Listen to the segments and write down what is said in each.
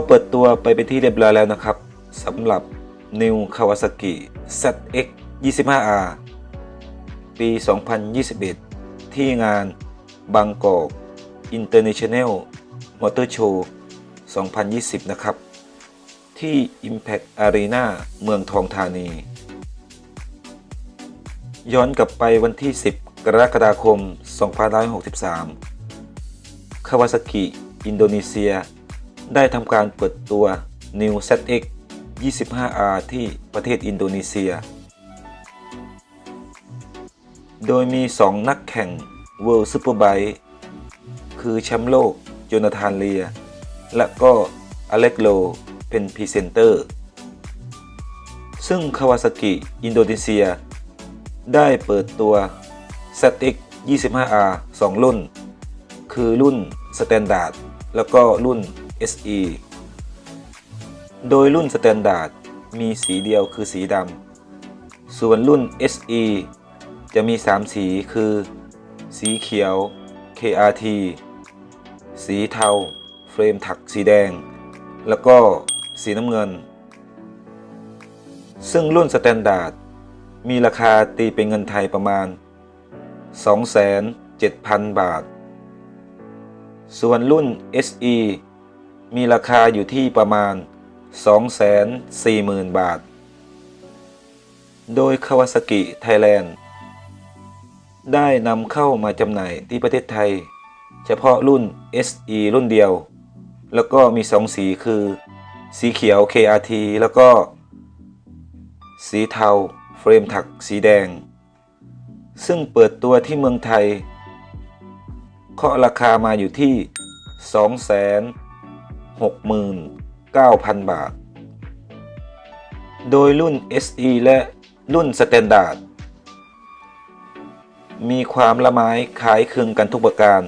ก็เปิดตัวไปเป็นที่เรียบร้อยแล้วนะครับสำหรับ New Kawasaki ZX 25R ปี 2021 ที่งานบางกอก International Motor Show 2020 นะครับ ที่ Impact Arena เมืองทองธานี ย้อนกลับไปวันที่ 10 กรกฎาคม 2563คาวาซากิอินโดนีเซีย ได้ทำการเปิดตัว New ZX 25R ที่ประเทศอินโดนีเซีย โดยมี 2 นักแข่ง World Superbike คือแชมป์โลกโจนาธานเลีย และก็อเล็กโลเป็นพรีเซนเตอร์ ซึ่งคาวาซากิอินโดนีเซีย ได้เปิดตัว ZX 25R 2 รุ่น คือรุ่น Standard แล้วก็รุ่น SE โดยรุ่น Standard มีสีเดียวคือสีดำ ส่วนรุ่น SE จะมี 3 สีคือ สีเขียว KRT สีเทา เฟรมถักสีแดง แล้วก็สีน้ำเงิน ซึ่งรุ่น Standard มีราคาตีเป็นเงินไทยประมาณ 27,000บาท ส่วนรุ่น SE มีราคาอยู่ที่ประมาณ 240,000 บาท โดย Kawasaki Thailand ได้นำเข้ามาจำหน่ายที่ประเทศไทย เฉพาะรุ่น SE รุ่นเดียว แล้วก็มี 2 สีคือ สีเขียว KRT แล้วก็ สีเทา เฟรมถักสีแดง ซึ่งเปิดตัวที่เมืองไทยเคาะราคามาอยู่ที่ 2 0 0 0 0 69,000 บาท โดยรุ่น SE และรุ่น Standard มีความละไม้คล้ายคลึงกันทุกประการ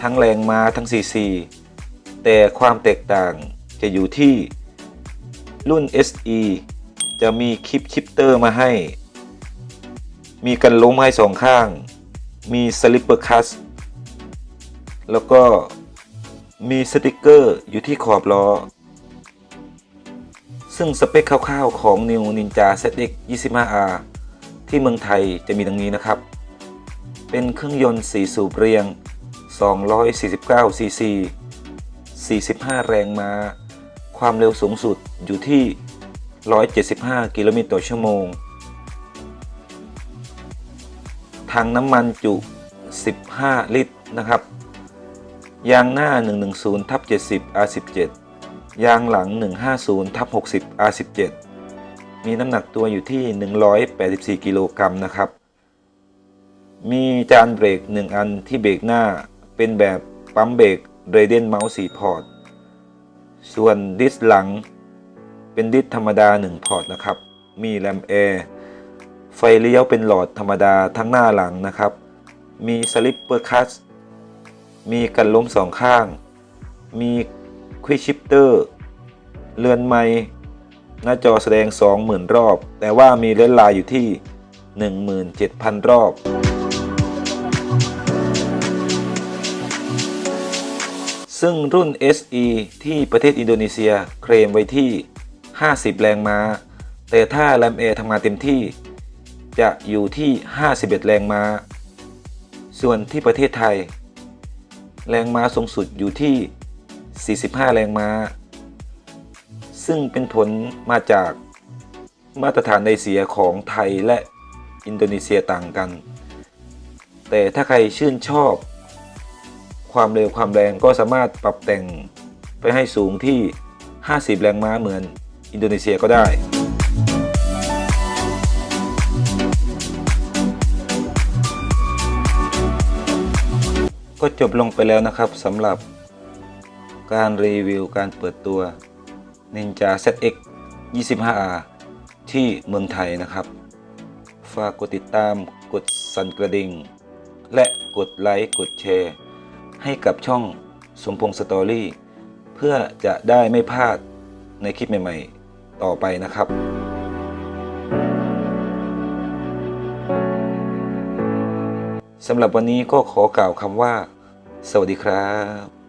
ทั้งแรงมาทั้ง CC แต่ความแตกต่างจะอยู่ที่รุ่น SE จะมีคลิปชิปเตอร์มาให้ มีกันล้มให้สองข้าง มีสลิปเปอร์คัส แล้วก็ มีสติกเกอร์อยู่ที่ขอบล้อ ซึ่งสเปคคร่าวๆของ New Ninja ZX 25R ที่เมืองไทยจะมีดังนี้นะครับ เป็นเครื่องยนต์ 4 สูบเรียง 249 ซีซี 45 แรงม้า ความเร็วสูงสุดอยู่ที่ 175 กิโลเมตรต่อชั่วโมงถังน้ำมันจุ 15 ลิตรนะครับ ยางหน้า 110ทับ70 R17 ยางหลัง 150ทับ60 R17 มีน้ำหนักตัวอยู่ที่ 184 กิโลกรัมนะครับ มีจานเบรก 1 อันที่เบรกหน้าเป็นแบบปั๊มเบรกเรเดนเมาส์4พอร์ต ส่วนดิสหลังเป็นดิสธรรมดา 1 พอร์ตนะครับ มีแรมแอร์ไฟเลี้ยวเป็นหลอดธรรมดาทั้งหน้าหลังนะครับ มีสลิปเปอร์คัส มีกันล้มสองข้าง มีควิกชิปเตอร์ เรือนไม้หน้าจอแสดง 20,000 รอบ แต่ว่ามีเลนส์ลายอยู่ที่ 17,000 รอบ ซึ่งรุ่น SE ที่ประเทศอินโดนีเซียเคลมไว้ที่ 50 แรงม้า แต่ถ้าแรมเอทำงานเต็มที่ จะอยู่ที่ 51 แรงม้า ส่วนที่ประเทศไทย แรงม้าสูงสุดอยู่ที่ 45 แรงม้า ซึ่งเป็นผลมาจากมาตรฐานไดเสียของไทยและอินโดนีเซียต่างกัน แต่ถ้าใครชื่นชอบ ความเร็วความแรงก็สามารถปรับแต่งไปให้สูงที่ 50 แรงม้าเหมือนอินโดนีเซียก็ได้ ก็จบลงไปแล้วนะครับสำหรับการรีวิวการเปิดตัว Ninja ZX 25R ที่เมืองไทยนะครับ ฝากกดติดตามกดสั่นกระดิ่ง และกดไลค์กดแชร์ ให้กับช่องสมพงษ์สตอรี่ เพื่อจะได้ไม่พลาดในคลิปใหม่ๆ ต่อไปนะครับสำหรับวันนี้ก็ขอกล่าวคำว่า สวัสดีครับ